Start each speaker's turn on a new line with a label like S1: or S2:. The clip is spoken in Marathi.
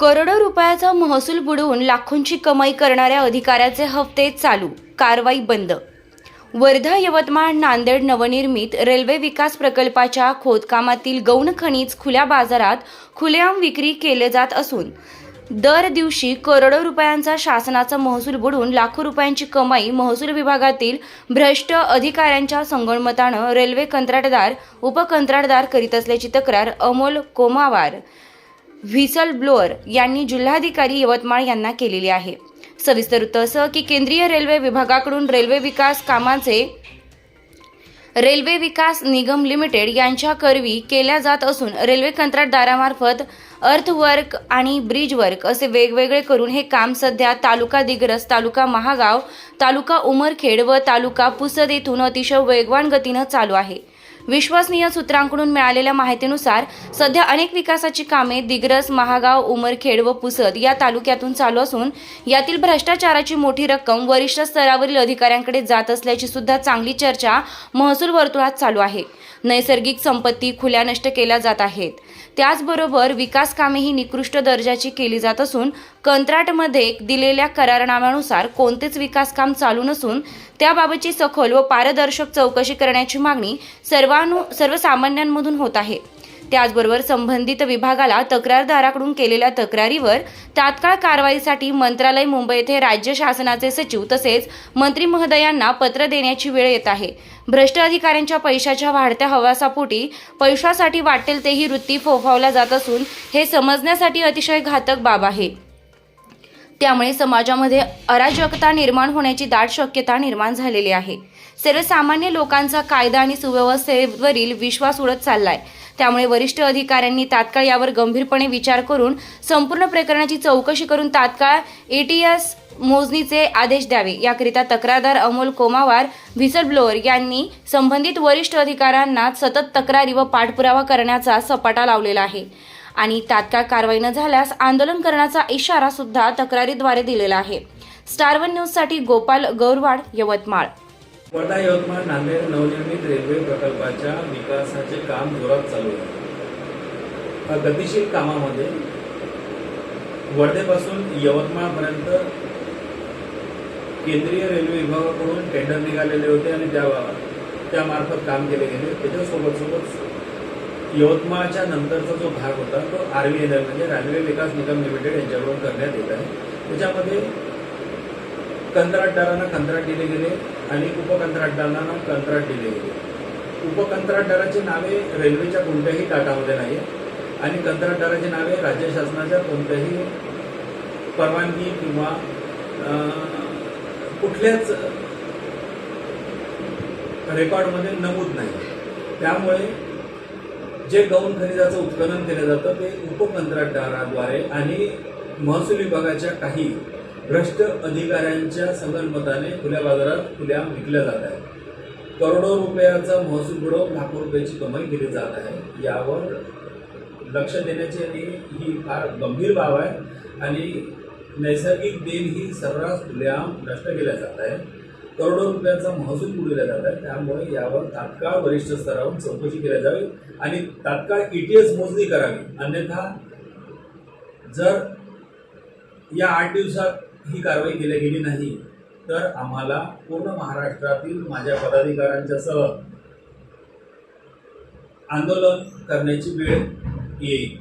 S1: करोडो रुपयाचा महसूल बुडवून लाखोंची कमाई करणाऱ्या अधिकाऱ्याचे हप्ते चालू कारवाई बंद. वर्धा यवतमाळ नांदेड नवनिर्मित रेल्वे विकास प्रकल्पाच्या खोदकामातील गौण खनिज खुल्या बाजारात खुलेआम विक्री केले जात असून दर दिवशी करोडो रुपयांचा शासनाचा महसूल बुडून लाखो रुपयांची कमाई महसूल विभागातील भ्रष्ट अधिकाऱ्यांच्या संगणमतानं रेल्वे कंत्राटदार उपकंत्राटदार करीत असल्याची तक्रार अमोल कोमावार व्हिसल ब्लोअर यांनी जिल्हाधिकारी यवतमाळ यांना केलेली आहे. सविस्तर उत्तर असं की केंद्रीय रेल्वे विभागाकडून रेल्वे विकास कामाचे रेल्वे विकास निगम लिमिटेड यांच्या करवी केल्या जात असून रेल्वे कंत्राटदारामार्फत अर्थवर्क आणि ब्रिज वर्क असे वेगवेगळे करून हे काम सध्या तालुका दिग्रस तालुका महागाव तालुका उमरखेड व तालुका पुसद येथून अतिशय वेगवान गतीनं चालू आहे. विश्वसनीय सूत्रांकडून मिळालेल्या माहितीनुसार सध्या अनेक विकासाची कामे दिग्रस महागाव उमरखेड व पुसद या तालुक्यातून चालू असून यातील भ्रष्टाचाराची मोठी रक्कम वरिष्ठ स्तरावरील अधिकाऱ्यांकडे जात असल्याची सुद्धा चांगली चर्चा महसूल वर्तुळात चालू आहे. नैसर्गिक संपत्ती खुल्या नष्ट केल्या जात आहेत. त्याचबरोबर विकास कामेही निकृष्ट दर्जाची केली जात असून कंत्राटमध्ये दिलेल्या करारनाम्यानुसार कोणतेच विकास काम चालू नसून त्याबाबतची सखोल व पारदर्शक चौकशी करण्याची मागणी सर्वानु सर्वसामान्यांमधून होत आहे. त्याचबरोबर संबंधित विभागाला तक्रारदाराकडून केलेल्या तक्रारीवर तात्काळ कारवाईसाठी मंत्रालय मुंबई येथे राज्य शासनाचे सचिव तसेच मंत्री महोदयांना पत्र देण्याची वेळ येत आहे. भ्रष्ट अधिकाऱ्यांच्या पैशाच्या वाढत्या हवासापोटी पैशासाठी वाटेल तेही वृत्ती फोफावल्या जात असून हे समजण्यासाठी अतिशय घातक बाब आहे. त्यामुळे समाजामध्ये अराजकता निर्माण होण्याची दाट शक्यता निर्माण झालेली आहे. सर्वसामान्य लोकांचा कायदा आणि सुव्यवस्थेवरील विश्वास उडत चाललाय. त्यामुळे वरिष्ठ अधिकाऱ्यांनी तात्काळ यावर गंभीरपणे विचार करून संपूर्ण प्रकरणाची चौकशी करून तात्काळ एटीएस मोजणीचे आदेश द्यावे. याकरिता तक्रारदार अमोल कोमावार व्हिसल ब्लोअर यांनी संबंधित वरिष्ठ अधिकाऱ्यांना सतत तक्रारी व पाठपुरावा करण्याचा सपाटा लावलेला आहे. आणि तात्काळ कारवाई न झाल्यास आंदोलन करण्याचा इशारा सुद्धा तक्रारीद्वारे दिलेला आहे. स्टार वन न्यूजसाठी गोपाल गौरवाड यवतमाळ.
S2: वर्धा यवतमाळ नांदेड नवनिर्मित रेल्वे प्रकल्पाच्या विकासाचे काम जोरात चालू आहे. गतिशील कामामध्ये वर्धेपासून यवतमाळपर्यंत केंद्रीय रेल्वे विभागाकडून टेंडर निघालेले होते आणि त्या त्यामार्फत काम केले गेले. त्याच्यासोबत सोबत यवतमाळच्या नंतरचा जो भाग होता तो आरव्हीएनएल म्हणजे रेल्वे विकास निगम लिमिटेड यांच्याकडून करण्यात येत आहे. त्याच्यामध्ये कंत्राटदारांना कंत्राट दिले गेले. आणि उपकंत्राटदारांना कंत्राट दिले होते. उपकंत्राटदाराची नावे रेल्वेच्या कोणत्याही ताटामध्ये नाही आणि कंत्राटदाराची नावे राज्य शासनाच्या कोणत्याही परवानगी किंवा कुठल्याच रेकॉर्डमध्ये नमूद नाही. त्यामुळे जे गौण खनिजाचं उत्खनन केलं जातं ते उपकंत्राटदाराद्वारे आणि महसूल विभागाच्या काही भ्रष्ट अधिकाऱ्यांच्या संगनमताने खुल्या बाजारात खुल्या विकल्या जात आहे करोडो रुपयाचा महसूल बुडवून लाखो रुपयाची कमाई केली जात आहे. यावर लक्ष देण्याची आणि ही फार गंभीर बाब आहे आणि नैसर्गिक देण ही सर्रास खुलेआम नष्ट केल्या जात आहे. करोडो रुपयाचा महसूल बुडवला जात आहे त्यामुळे यावर तात्काळ वरिष्ठ स्तरावर चौकशी केली जावी आणि तात्काळ ई टी एस मोजणी करावी. अन्यथा जर या आठ दिवसात ही कारवाई केली गेली नाही तर आम्हाला पूर्ण महाराष्ट्रातील माझ्या पदाधिकाऱ्यांच्यासह आंदोलन करण्याची वेळ येईल.